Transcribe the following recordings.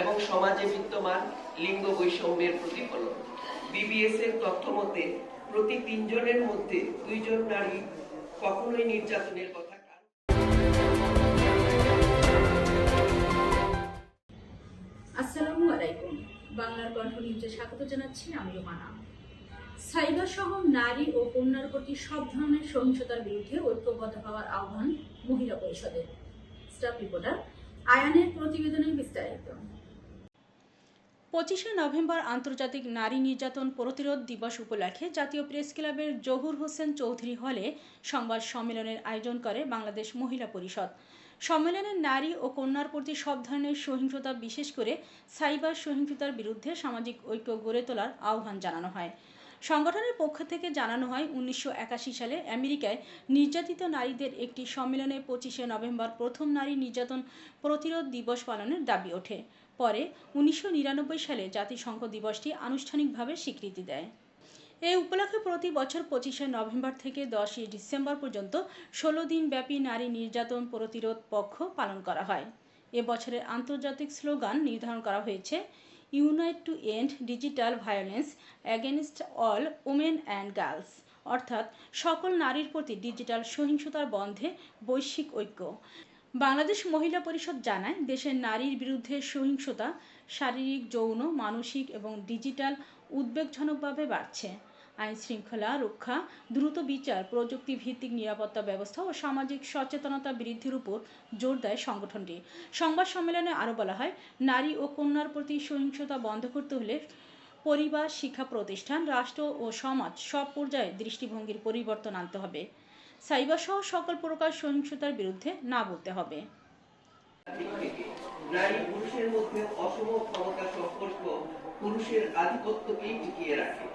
এবং সমাজে বিদ্যমান লিঙ্গ বৈষম্যের প্রতিফলন। বিবিএস এর তথ্য মতে, প্রতি তিনজনের মধ্যে দুইজন নারী কখনোই নির্যাতনের কথা আসসালামু আলাইকুম। বাংলার কণ্ঠ নিউজে স্বাগত জানাচ্ছি আমি রোমানা। সাইবার সহ নারী ও কন্যার প্রতি সব ধরনের সহিংসতার বিরুদ্ধে ঐক্যবদ্ধ হওয়ার আহ্বান মহিলা পরিষদের। স্টাফ রিপোর্টার, আয়ানের প্রতিবেদনে বিস্তারিত। পঁচিশে নভেম্বর আন্তর্জাতিক নারী নির্যাতন প্রতিরোধ দিবস উপলক্ষে জাতীয় প্রেস ক্লাবের জহুর হোসেন চৌধুরী হলে সংবাদ সম্মেলনের আয়োজন করে বাংলাদেশ মহিলা পরিষদ। সম্মেলনে নারী ও কন্যার প্রতি সব ধরনের সহিংসতা বিশেষ করে সাইবার সহিংসতার বিরুদ্ধে সামাজিক ঐক্য গড়ে তোলার আহ্বান জানানো হয়। সংগঠনের পক্ষ থেকে জানানো হয়, উনিশশো একাশি সালে আমেরিকায় নির্যাতিত নারীদের একটি সম্মেলনে পঁচিশে নভেম্বর প্রথম নারী নির্যাতন প্রতিরোধ দিবস পালনের দাবি ওঠে। পরে উনিশশো নিরানব্বই সালে জাতিসংঘ দিবসটি আনুষ্ঠানিকভাবে স্বীকৃতি দেয়। এই উপলক্ষে প্রতি বছর পঁচিশে নভেম্বর থেকে দশই ডিসেম্বর পর্যন্ত ষোলো দিন ব্যাপী নারী নির্যাতন প্রতিরোধ পক্ষ পালন করা হয়। এ বছরের আন্তর্জাতিক স্লোগান নির্ধারণ করা হয়েছে unite to end digital violence against all women and girls অর্থাৎ সকল নারীর প্রতি ডিজিটাল সহিংসতার বন্ধে বৈশ্বিক ঐক্য। বাংলাদেশ মহিলা পরিষদ জানায়, দেশের নারীর বিরুদ্ধে সহিংসতা শারীরিক, যৌন, মানসিক এবং ডিজিটাল উদ্বেগজনকভাবে বাড়ছে। আইন শৃঙ্খলা রক্ষা, দ্রুত বিচার প্রযুক্তি ভিত্তিক নিরাপত্তা ব্যবস্থা ও সামাজিক সচেতনতা বৃদ্ধির উপর জোর দেয় সংগঠনটি। সংবাদ সম্মেলনে আরও বলা হয়, নারী ও কন্যার প্রতি সহিংসতা বন্ধ করতে হলে পরিবার, শিক্ষা প্রতিষ্ঠান, রাষ্ট্র ও সমাজ সব পর্যায়ে দৃষ্টিভঙ্গির পরিবর্তন আনতে হবে। সাইবার সহ সকল প্রকার সহিংসতার বিরুদ্ধে না বলতে হবে। নারী পুরুষের মধ্যে অসম ক্ষমতা সম্পর্ক পুরুষের আধিপত্যকেই টিকিয়ে রাখে।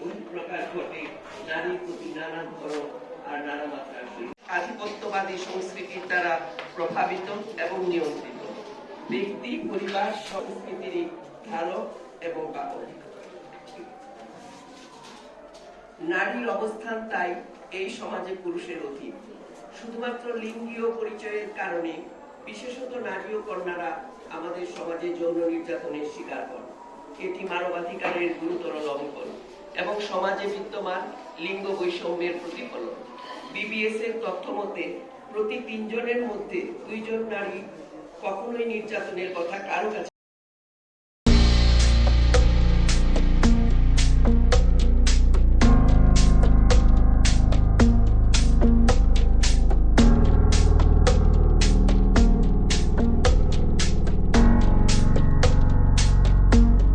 বহিঃপ্রকাশ ঘটে নারীর প্রতি নানা ধরন আর নানা মাত্রার আধিপত্যবাদী সংস্কৃতির দ্বারা প্রভাবিত এবং নিয়ন্ত্রিত। ব্যক্তি, পরিবার, সংস্কৃতির ধারক এবং নারীর অবস্থান তাই এই সমাজে পুরুষের অধীন শুধুমাত্র লিঙ্গীয় পরিচয়ের কারণে বিশেষত নারী ও কন্যারা আমাদের সমাজে যৌন নির্যাতনের শিকার হন। এটি মানবাধিকারের গুরুতর লঙ্ঘন এবং সমাজে বিদ্যমান লিঙ্গ বৈষম্যের প্রতিফলন। বিবিএস এর তথ্য মতে, প্রতি তিনজনের মধ্যে দুইজন নারী কখনোই নির্যাতনের কথা কারও কাছে